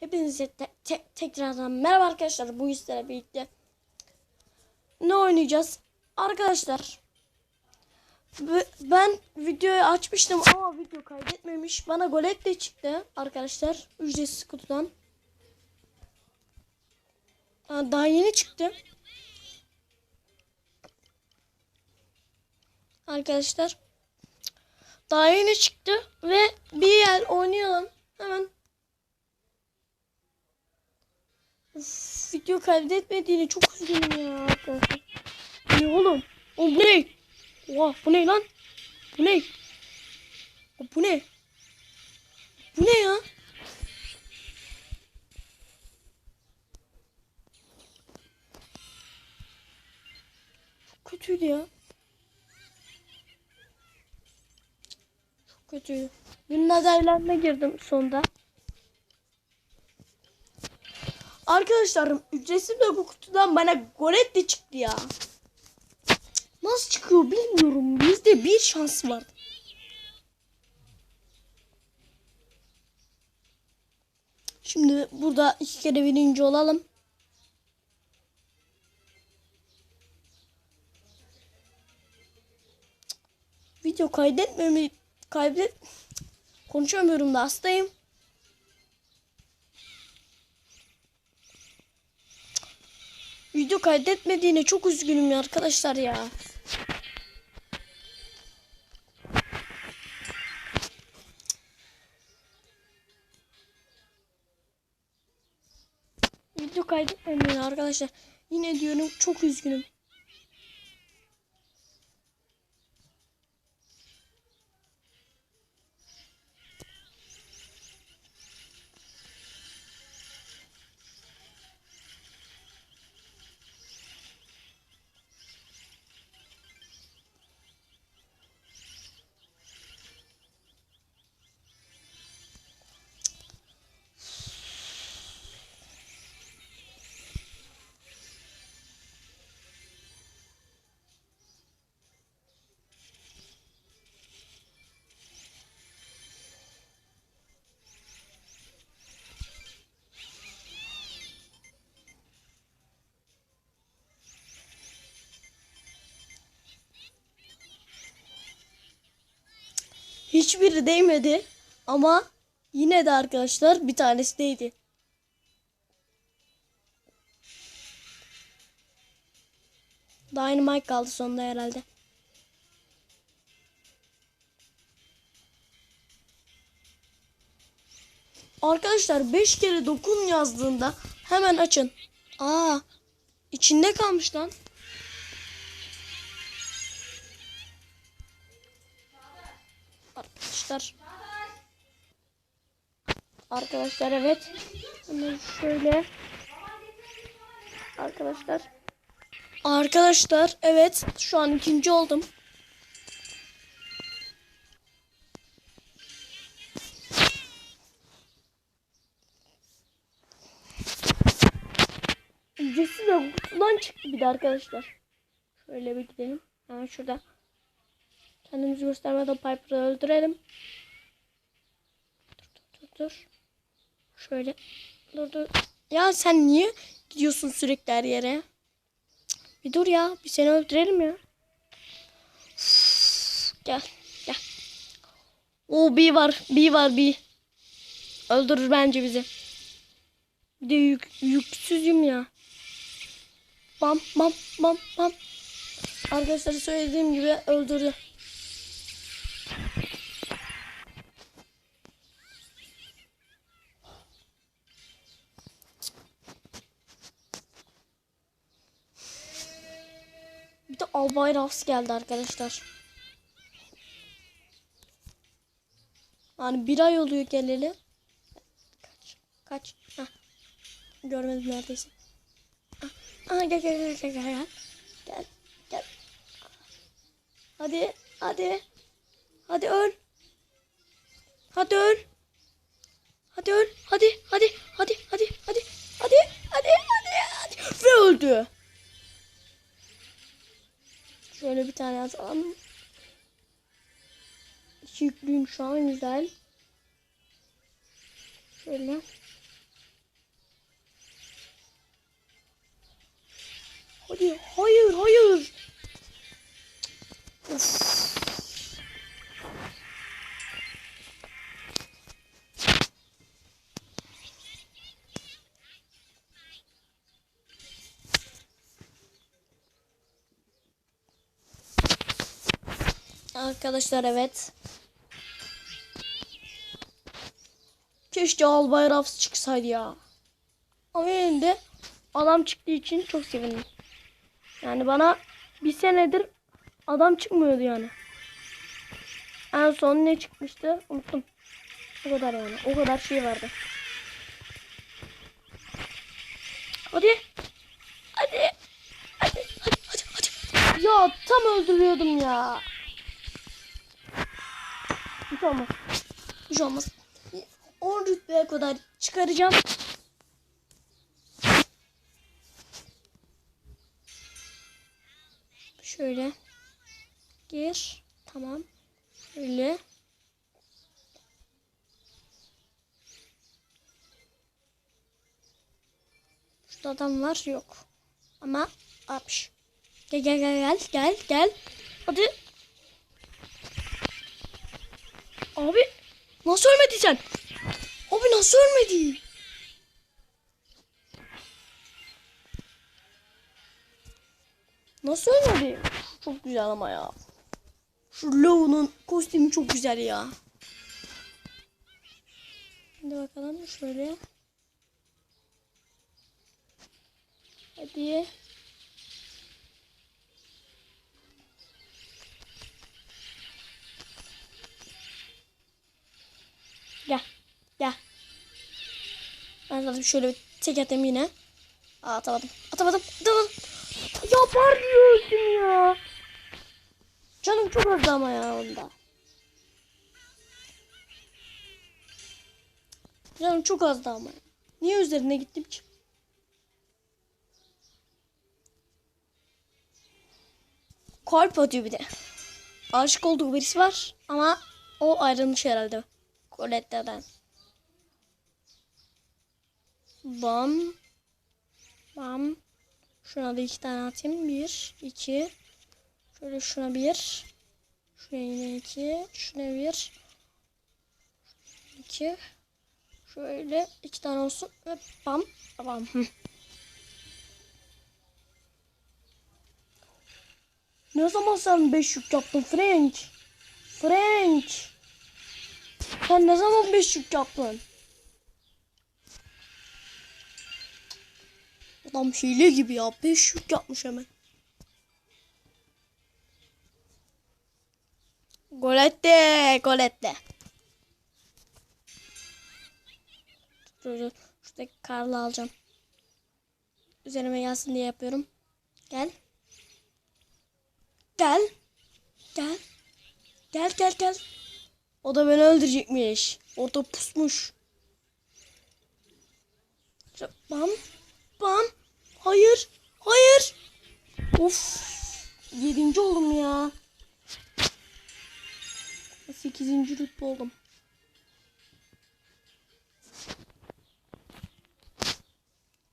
Hepinize te- te- tekrardan merhaba arkadaşlar. Bu işlerle birlikte ne oynayacağız? Arkadaşlar ben videoyu açmıştım ama video kaydetmemiş. Bana golet de çıktı arkadaşlar. Ücretsiz kutudan. Daha yeni çıktı. Arkadaşlar daha yeni çıktı ve bir yer oynayalım. Hemen Uf, video kaydetmediğini çok üzgünüm ya arkadaşlar. Ne oğlum? O bu ne? Oha bu ne lan? Bu ne? O bu ne? Bu ne ya? Çok kötüydü ya. Çok kötüydü. Dün lazerlenme girdim sonda. Arkadaşlarım ücretsiz bu kutudan bana Goretti çıktı ya. Nasıl çıkıyor bilmiyorum. Bizde bir şans var. Şimdi burada iki kere birinci olalım. Video kaydetmemi kaydet konuşamıyorum da hastayım. Video kaydetmediğine çok üzgünüm ya arkadaşlar ya. Video kaydetmediğine arkadaşlar. Yine diyorum çok üzgünüm. Hiçbiri değmedi ama yine de arkadaşlar bir tanesi değdi. Dynamite kaldı sonunda herhalde. Arkadaşlar 5 kere dokun yazdığında hemen açın. Aa, içinde kalmış lan. Arkadaşlar. Arkadaşlar evet. Hemen şöyle. Arkadaşlar. Arkadaşlar evet şu an ikinci oldum. Ücretsiz de kutudan çıktı bir de arkadaşlar. Şöyle bir gidelim. Hemen şurada. Kendimizi göstermeden Piper'ı öldürelim. Dur dur dur dur. Şöyle. Dur dur. Ya sen niye gidiyorsun sürekli her yere? Bir dur ya. Bir seni öldürelim ya. Gel. Gel. O bir var. Bir var bir. Öldürür bence bizi. Bir de yük, yüksüzüm ya. Bam bam bam bam. Arkadaşlar söylediğim gibi öldürdü. Bir de Albay Rafs geldi arkadaşlar. Yani bir ay oluyor geleli. Kaç. Kaç. Heh. Görmedim neredeyse. Ah, Aha, gel gel gel gel. Gel. Gel. Gel. Hadi. Hadi. Hadi öl. Hadi öl. Hadi öl. Hadi. Hadi. Hadi. Hadi. Hadi. Hadi. Hadi. Hadi. Hadi. Ve öldü. Şöyle bir tane atalım. İki şu an güzel. Şöyle. Hadi hayır hayır. Of. Arkadaşlar evet. Keşke Albay Rafs çıksaydı ya. Ama yine de adam çıktığı için çok sevindim. Yani bana bir senedir adam çıkmıyordu yani. En son ne çıkmıştı unuttum. O kadar yani. O kadar şey vardı. Hadi. Hadi. Hadi. Hadi. Hadi. hadi. Ya tam öldürüyordum ya. Hiç olmaz. Hiç olmaz. 10 rütbeye kadar çıkaracağım. Şöyle. Gir. Tamam. Şöyle. Şurada adam var yok. Ama. Gel gel gel gel gel gel. Hadi. Abi nasıl ölmedin sen? Abi nasıl ölmedi? Nasıl ölmedi? Çok güzel ama ya. Şu Low'un kostümü çok güzel ya. Hadi bakalım şöyle. Hadi. Ben zaten şöyle bir tek atayım yine. Aa, atamadım. Atamadım. Atamadım. Ya var öldüm ya. Canım çok azdı ama ya onda. Canım çok azdı ama. Niye üzerine gittim ki? Kalp atıyor bir de. Aşık olduğu birisi var ama o ayrılmış herhalde. Colette'den. Bam. Bam. Şuna da iki tane atayım. Bir, iki. Şöyle şuna bir. Şuna yine iki. Şuna bir. iki. Şöyle iki tane olsun. Ve bam. Bam. Ne zaman sen beş yük yaptın Frank? Frank. Sen ne zaman beş yük yaptın? Adam hile gibi ya. Beş yük yapmış hemen. Gol etti. Gol etti. Şuradaki karlı alacağım. Üzerime gelsin diye yapıyorum. Gel. Gel. Gel. Gel gel gel. O da beni öldürecekmiş. Orada pusmuş. Bam. Bam. Hayır. Hayır. Of. Yedinci oldum ya. Sekizinci rütbe oldum.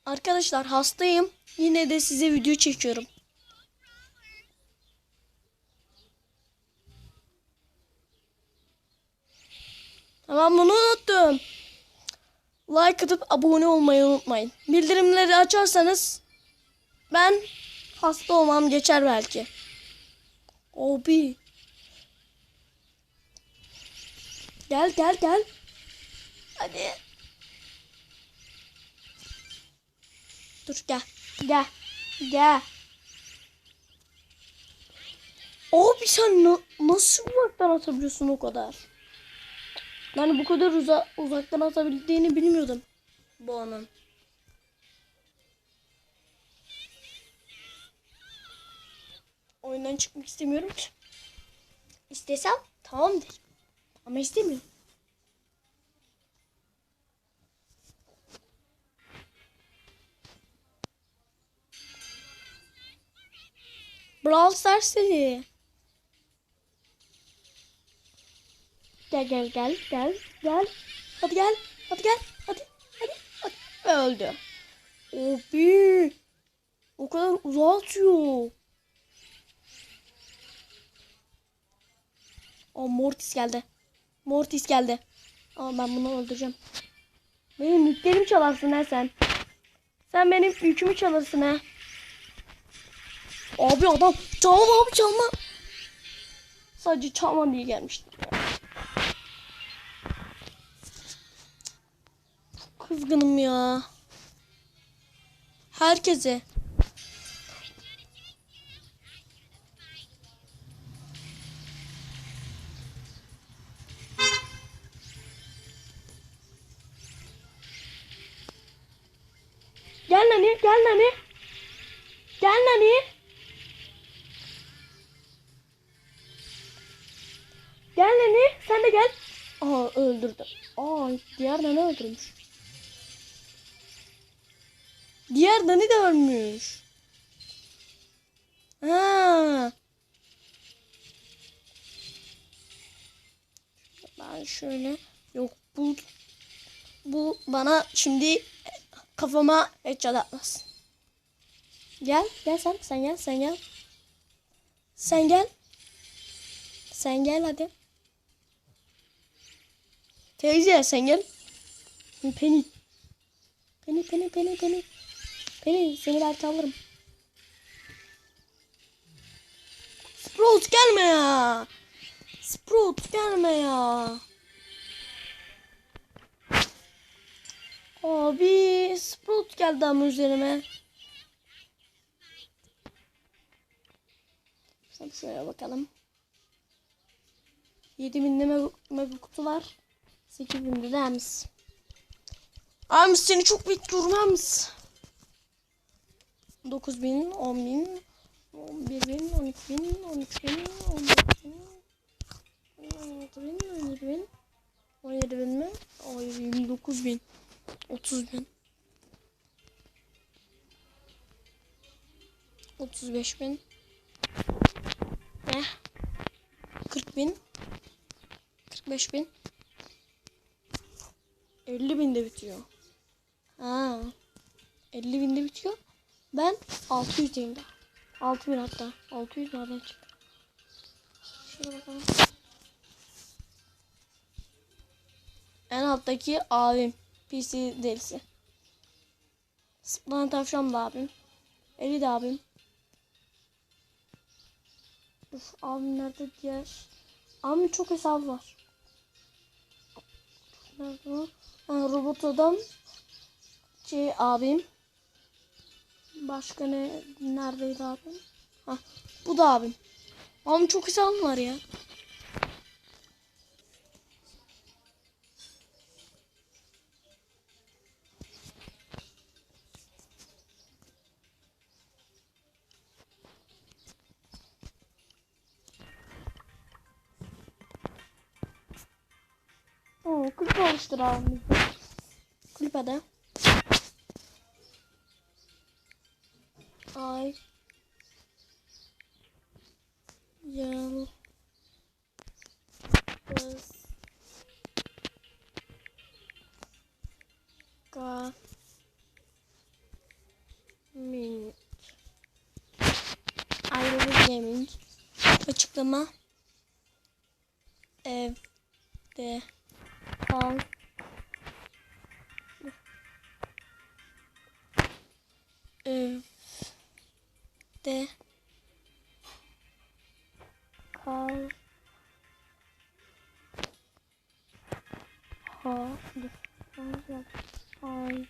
Arkadaşlar hastayım. Yine de size video çekiyorum. Tamam bunu unuttum. Like atıp abone olmayı unutmayın. Bildirimleri açarsanız ben hasta olmam geçer belki. Abi. Gel gel gel. Hadi. Dur gel. Gel. Gel. Abi sen na- nasıl uzaktan atabiliyorsun o kadar? Yani bu kadar uza uzaktan atabildiğini bilmiyordum. Bu anın. Oyundan çıkmak istemiyorum. İstesem tamam derim. Ama istemiyorum. Brawl Stars dedi. Gel gel gel gel gel. Hadi gel. Hadi gel. Hadi. Hadi. hadi. Öldü. Obi. O kadar uzağa. O Mortis geldi. Mortis geldi. Ama ben bunu öldüreceğim. Benim yüklerimi çalarsın ha sen. Sen benim yükümü çalırsın ha. Abi adam çalma abi çalma. Sadece çalma diye gelmiştim. Kızgınım ya. Herkese. Gel Nani, gel Nani. Gel Nani. Gel Nani, sen de gel. Aa öldürdü. Aa diğer Nani öldürmüş. Diğer Nani de ölmüş. Ha. Ben şöyle yok bu bu bana şimdi kafama headshot atmaz. Gel, gel sen, sen gel, sen gel. Sen gel. Sen gel hadi. Teyze sen gel. Penny. Penny, Penny, Penny, Penny. Penny seni belki alırım. Sprout gelme ya. Sprout gelme ya. Abi Sprout geldi ama üzerime. Şuraya bakalım. 7000'de mega, mega kutu var. 8000'de de Amis. Amis seni çok bekliyorum Amis. 9000, 10000, 11000, 12000, 13000, 14000, 16000, 17000, 17000 mi? Ay 29000. 30 bin. 35 bin. Ne? 40 bin. 45 bin. 50 binde bitiyor. Ha. 50 binde bitiyor. Ben 600'deyim de. 6000 hatta. 600 nereden çıktı? Şuraya bakalım. En alttaki abim. PC delisi. Sıplanan tavşan da abim. Eli de abim. Uf, abim nerede diğer? Abim çok hesabı var. Nerede o? Robot adam. Şey abim. Başka ne? Neredeydi abim? Ha, bu da abim. Abim çok hesabım var ya. Oo, kulüp oluştur abimiz. Kulübede. Ay. Yıl. Kız. Ka. Min. Ayrılık gaming. Açıklama. Evde kal. Evde kal. Ha, dur. Hayır. Hay.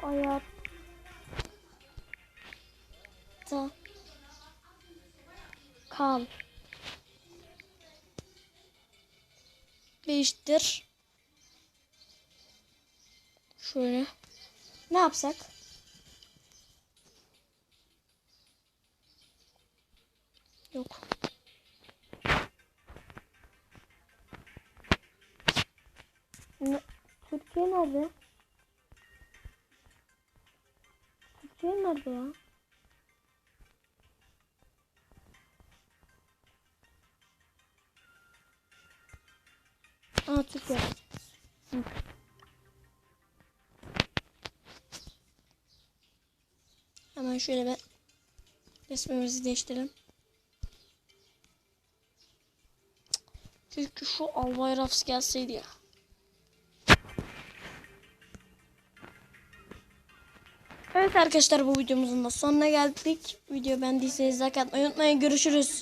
Hayatta kal. Değiştir. Şöyle. Ne yapsak? Yok. Ne? Türkiye nerede? Türkiye nerede ya? Aa Türkiye. Hı. Hemen şöyle bir resmimizi değiştirelim. Keşke şu Albay Rafs gelseydi ya. Evet arkadaşlar bu videomuzun da sonuna geldik. Video beğendiyseniz like atmayı unutmayın. Görüşürüz.